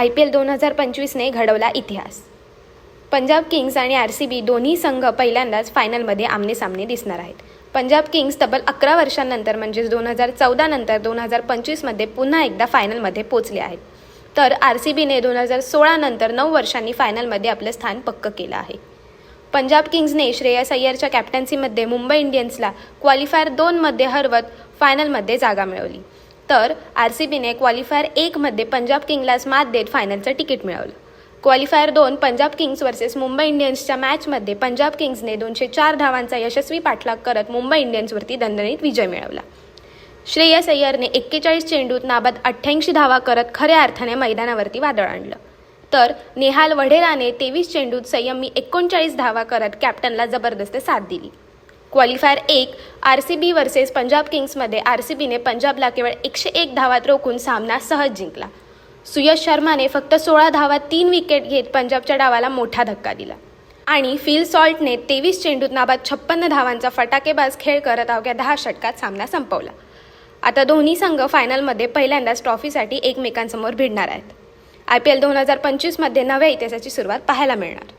I P L दोन हजार पंचवीसने घडवला इतिहास. पंजाब किंग्स आणि आर सी बी दोन्ही संघ पहिल्यांदाच फायनलमध्ये आमनेसामने दिसणार आहेत. पंजाब किंग्स तब्बल अकरा वर्षांनंतर म्हणजेच दोन हजार चौदा नंतर दोन हजार पंचवीसमध्ये पुन्हा एकदा फायनलमध्ये पोचले आहेत. तर आर सी बीने दोन हजार सोळानंतर नऊ वर्षांनी फायनलमध्ये आपलं स्थान पक्क केलं आहे. पंजाब किंग्सने श्रेयस अय्यरच्या कॅप्टन्सीमध्ये मुंबई इंडियन्सला क्वालिफायर दोनमध्ये हरवत फायनलमध्ये जागा मिळवली. तर आर सी बीने क्वालिफायर एकमध्ये पंजाब किंगलाच मात देत फायनलचं तिकीट मिळवलं. क्वालिफायर दोन पंजाब किंग्स वर्सेस मुंबई इंडियन्सच्या मॅचमध्ये पंजाब किंग्सने दोनशे चार धावांचा यशस्वी पाठलाग करत मुंबई इंडियन्सवरती दणदणीत विजय मिळवला. श्रेयस अय्यरने एक्केचाळीस चेंडूत नाबाद अठ्ठ्याऐंशी धावा करत खऱ्या अर्थाने मैदानावरती वादळ आणलं. तर नेहाल वढेराने तेवीस चेंडूत संयमी एकोणचाळीस धावा करत कॅप्टनला जबरदस्त साथ दिली. क्वालिफायर एक R C B versus Punjab किंग्समध्ये R C बीने पंजाबला केवळ एकशे एक धावात रोखून सामना सहज जिंकला. सुयश शर्माने फक्त सोळा धावात तीन विकेट घेत पंजाबच्या डावाला मोठा धक्का दिला. आणि फिल सॉल्टने तेवीस चेंडूत नाबाद छप्पन्न धावांचा फटाकेबाज खेळ करत अवघ्या दहा षटकात सामना संपवला. आता दोन्ही संघ फायनलमध्ये पहिल्यांदाच ट्रॉफीसाठी एकमेकांसमोर भिडणार आहेत. आय पी एल दोन हजार पंचवीसमध्ये नव्या इतिहासाची सुरुवात पाहायला मिळणार.